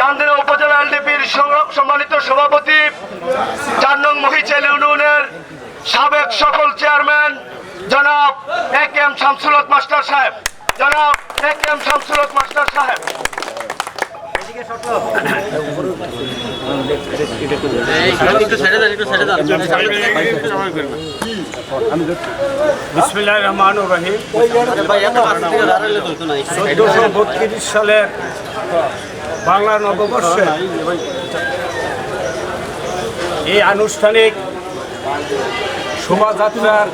চান্দিনা উপজেলা এলডিপির সম্মানিত সভাপতি চার নং মহিচেল ইউনিয়নের সাবেক সকল চেয়ারম্যান জনাব এ কে এম শামসুলত মাস্টার সাহেব। জনাব এ কে এম শামসুলত মাস্টার সাহেব একটু ছেড়ে দেন একটু ছেড়ে দেন বিসমিল্লাহ রহমান রহিম। চোদ্দশো বত্রিশ সালের বাংলা নববর্ষে এই আনুষ্ঠানিক শোভাযাত্রার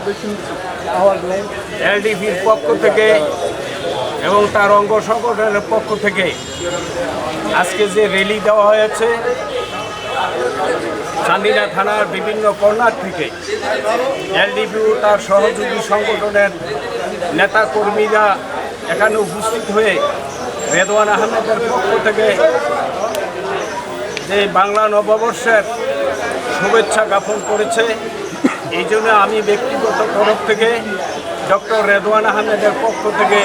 এলডিপির পক্ষ থেকে এবং তার অঙ্গ সংগঠনের পক্ষ থেকে আজকে যে র্যালি দেওয়া হয়েছে, চান্দিনা থানার বিভিন্ন কর্নার থেকে এলডিপি ও তার সহযোগী সংগঠনের নেতা কর্মীরা এখানে উপস্থিত হয়ে রেদওয়ান আহমেদের পক্ষ থেকে যে বাংলা নববর্ষের শুভেচ্ছা জ্ঞাপন করেছে, এই জন্য আমি ব্যক্তিগত তরফ থেকে ডক্টর রেদওয়ান আহমেদের পক্ষ থেকে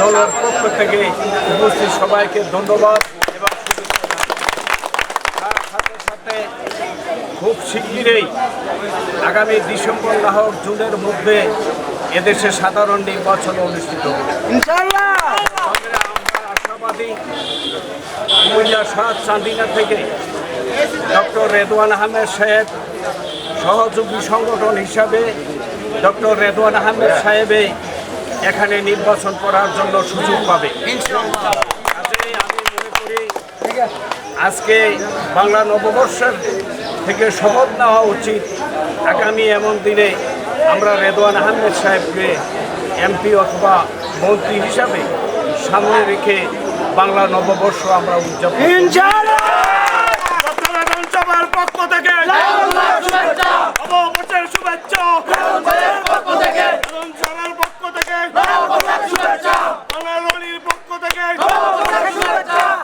দলের পক্ষ থেকে উপস্থিত সবাইকে ধন্যবাদ এবং তার সাথে সাথে খুব শিগগিরই আগামী ডিসেম্বর হোক জুনের মধ্যে এদেশে সাধারণ নির্বাচন অনুষ্ঠিত হবে। আমরা আশাবাদী কুমিল্লা শহর চান্দিনা থেকে ডক্টর রেদওয়ান আহমেদ সাহেব সহযোগী সংগঠন হিসাবে ডক্টর রেদওয়ান আহমেদ সাহেবে এখানে নির্বাচন করার জন্য সুযোগ পাবে। আমি মনে করি আজকে বাংলা নববর্ষের থেকে শপথ নেওয়া উচিত। আগামী এমন দিনে আমরা রেদওয়ান আহমেদ সাহেবকে এমপি অথবা মন্ত্রী হিসাবে সামনে রেখে বাংলা নববর্ষ আমরা উদযাপন পক্ষ থেকে শুভেচ্ছা এবং সবার পক্ষ থেকে বাংলার পক্ষ থেকে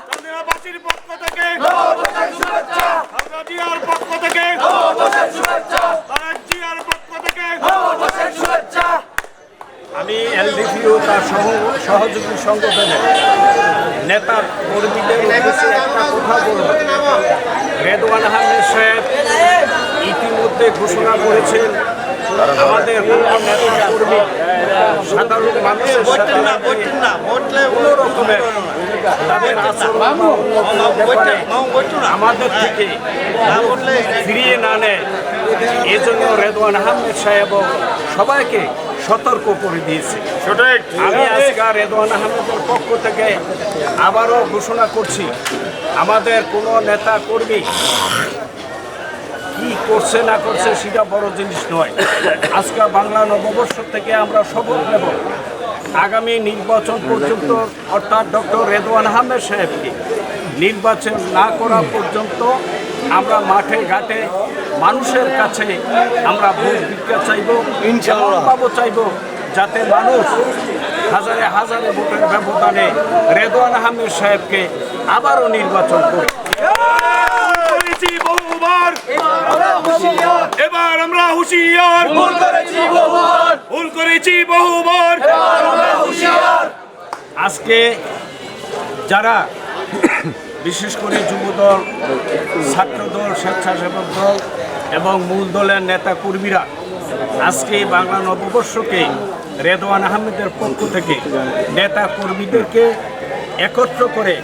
চন্দ্রাবাসীর পক্ষ থেকে জিয়ার পক্ষ থেকে তারেক জিয়ার পক্ষ থেকে আমি তার সহ সহযোগী সংগঠনের নেতা কর্মীদের উদ্দেশ্যে একটা কথা বলব। রেদওয়ান আহমেদ সাহেব ইতিমধ্যে ঘোষণা করেছেন আমাদের নেতা কর্মী সাধারণ মানুষের সাথে কোনো রকমের তাদের আচরণ বা আমাদের থেকে ফিরিয়ে না নেয়। এজন্য রেদওয়ান আহমেদ সাহেব সবাইকে সতর্ক করে দিয়েছে। আমি আজকে রেদওয়ান আহমেদের পক্ষ থেকে আবারও ঘোষণা করছি আমাদের কোনো নেতা কর্মী কি করছে না করছে সেটা বড় জিনিস নয়। আজকে বাংলা নববর্ষ থেকে আমরা শপথ নেব। আগামী নির্বাচন পর্যন্ত অর্থাৎ ডক্টর রেদওয়ান আহমেদ সাহেবকে নির্বাচন না করা পর্যন্ত আমরা মাঠে ঘাটে মানুষের কাছে আমরা ভোট ভিক্ষা চাইব পাবো চাইব যাতে মানুষ হাজারে হাজারে ভোটের ব্যবধানে রেদওয়ান আহমেদ সাহেবকে আবারও নির্বাচন করে করেছি বহুবার। এবার আমরা হুঁশিয়ার। ভুল করেছি বহুবার। আজকে যারা বিশেষ করে যুবদল, ছাত্রদল, স্বেচ্ছাসেবক দল এবং মূল দলের নেতা কর্মীরা আজকে বাংলা নববর্ষকে রেদওয়ান আহমেদের পক্ষ থেকে নেতা কর্মীদেরকে একত্র করে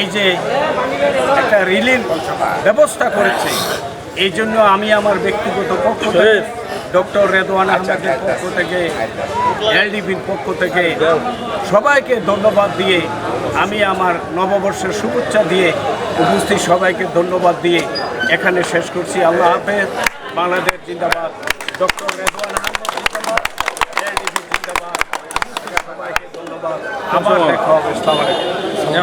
এই যে একটা রিলির ব্যবস্থা করেছে, এই জন্য আমি আমার ব্যক্তিগত পক্ষ থেকে ডক্টর রেদওয়ান আহমেদের পক্ষ থেকে এলডিপির পক্ষ থেকে সবাইকে ধন্যবাদ দিয়ে আমি আমার নববর্ষের শুভেচ্ছা দিয়ে উপস্থিত সবাইকে ধন্যবাদ দিয়ে এখানে শেষ করছি। আল্লাহ হাফেজ। বাংলাদেশ জিন্দাবাদ। ডক্টর রেদওয়ান আহমেদ জিন্দাবাদ। এলডিপি জিন্দাবাদ। সবাইকে ধন্যবাদ। আবার দেখা হবে।